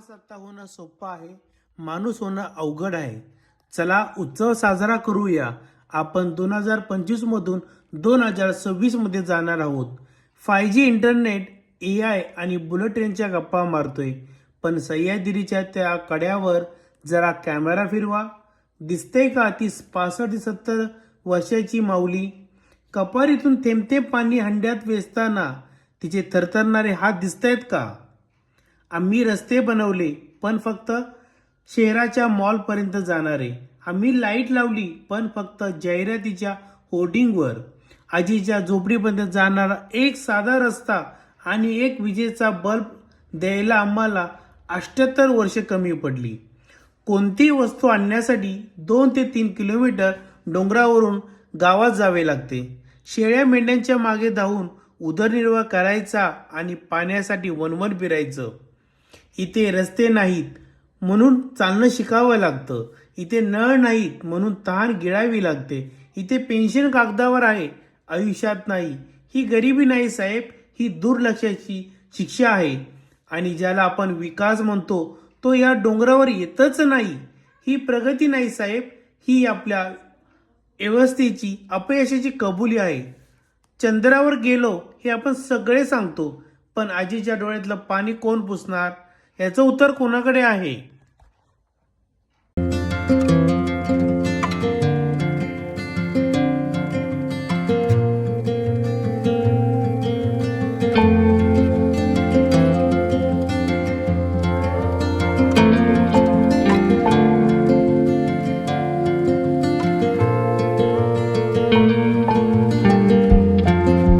महासत्ता होणं सोपं आहे माणूस होणं अवघड आहे. चला उत्सव साजरा करूया. आपण दोन हजार पंचवीस मधून दोन हजार सव्वीसमध्ये जाणार आहोत. Five G internet A I आणि बुलेट ट्रेनच्या गप्पा मारतोय. पण सह्याद्रीच्या त्या कड्यावर जरा कॅमेरा फिरवा. दिसते का ती पासष्ट सत्तर वर्षाची माऊली? कपारीतून थेंब पाणी हंड्यात वेचताना तिचे थरथरणारे हात दिसतायत का? आम्ही रस्ते बनवले पण फक्त शहराच्या मॉलपर्यंत जाणारे. आम्ही लाइट लावली पण फक्त जाहिरातीच्या होर्डिंगवर. आजीच्या झोपडीपर्यंत जाणारा एक साधा रस्ता आणि एक विजेचा बल्ब द्यायला आम्हाला अष्ट्याहत्तर वर्ष कमी पडली. कोणतीही वस्तू आणण्यासाठी दोन ते तीन किलोमीटर डोंगरावरून गावात जावे लागते? शेळ्या मेंढ्यांच्या मागे धावून उदरनिर्वाह करायचा आणि पाण्यासाठी वनवन फिरायचं. इथे रस्ते नाहीत म्हणून चालणं शिकावं लागतं. इथे नळ नाहीत म्हणून तहान गिळावी लागते. इथे पेन्शन कागदावर आहे आयुष्यात नाही. ही गरिबी नाही साहेब ही दुर्लक्षाची शिक्षा आहे. आणि ज्याला आपण विकास म्हणतो तो या डोंगरावर येतच नाही. ही प्रगती नाही साहेब ही आपल्या व्यवस्थेची अपयशाची कबुली आहे. चंद्रावर गेलो हे आपण सगळे सांगतो. पण आजीच्या डोळ्यातलं पाणी कोण पुसणार? याचं उत्तर कोणाकडे आहे?